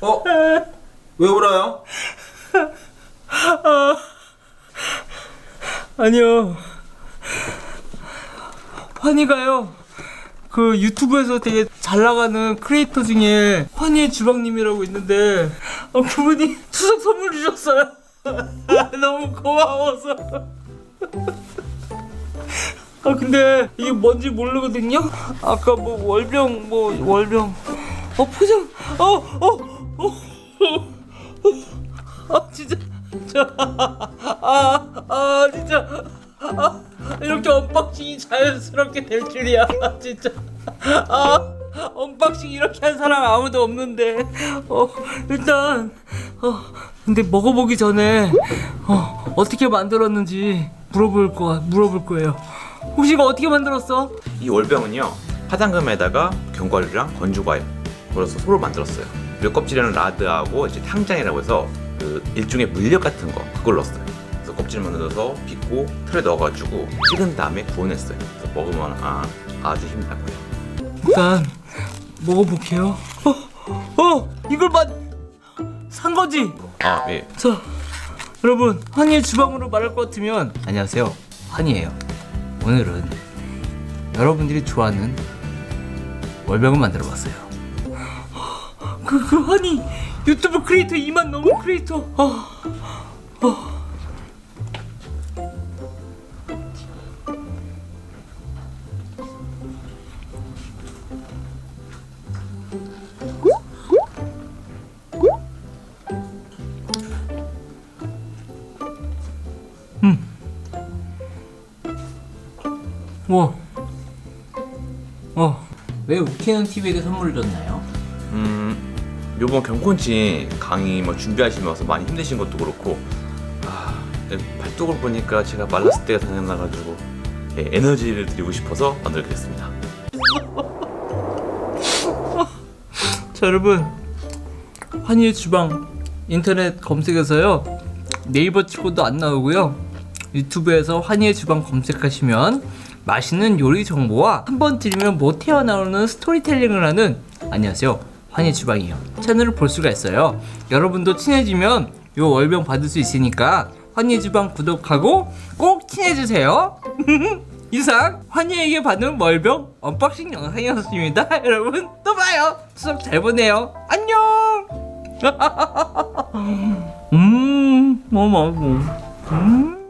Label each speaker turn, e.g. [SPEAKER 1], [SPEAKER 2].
[SPEAKER 1] 어? 왜 울어요?
[SPEAKER 2] 아니요. 환희가요. 그 유튜브에서 되게 잘 나가는 크리에이터 중에 환희의 주방님이라고 있는데 어, 그분이 추석 선물 주셨어요. 너무 고마워서. 아 근데 이게 뭔지 모르거든요. 아까 뭐 월병 뭐 월병. 어 포장 어어 어. 어, 어, 아 진짜. 아아 아, 진짜. 아, 이렇게 언박싱이 자연스럽게 될 줄이야. 진짜. 아 언박싱 이렇게 한 사람 아무도 없는데. 어 일단 어 근데 먹어보기 전에 어 어떻게 만들었는지 물어볼 거 물어볼 거예요 혹시 이거 어떻게 만들었어?
[SPEAKER 1] 이 월병은요 화장금에다가 견과류랑 건조과일 그래서 소를 만들었어요. 그리고 껍질에는 라드하고 이제 탕장이라고 해서 그 일종의 물엿 같은 거 그걸 넣었어요. 그래서 껍질 만들어서 빚고 틀에 넣어가지고 찍은 다음에 구워냈어요. 그래서 먹으면 아, 아주 힘이 나고요.
[SPEAKER 2] 일단 먹어볼게요. 어, 어 이걸 만산 거지?
[SPEAKER 1] 아 예.
[SPEAKER 2] 자 여러분 환희의 주방으로 말할 것 같으면 안녕하세요. 환희예요 오늘은 여러분들이 좋아하는 월병을 만들어 봤어요. 그, 그 환희 유튜브 크리에이터 2만 넘은 크리에이터. 어, 어. 와. 어. 왜 우키는 TV에게 선물을 줬나요?
[SPEAKER 1] 음 요번 경콘치 강의 뭐 준비하시면서 많이 힘드신 것도 그렇고 아 예, 발톱을 보니까 제가 말랐을 때가 생각나가지고 예, 에너지를 드리고 싶어서 만들게 됐습니다
[SPEAKER 2] 자 여러분 환희의 주방 인터넷 검색에서요 네이버 치고도 안 나오고요 유튜브에서 환희의 주방 검색하시면 맛있는 요리 정보와 한 번 들으면 못 태어나오는 스토리텔링을 하는 안녕하세요 환희의 주방이에요. 채널을 볼 수가 있어요. 여러분도 친해지면 요 월병 받을 수 있으니까 환희의 주방 구독하고 꼭 친해주세요. 이상 환희에게 받는 월병 언박싱 영상이었습니다. 여러분 또 봐요. 추석 잘 보내요. 안녕! 음 너무 맛있어. 음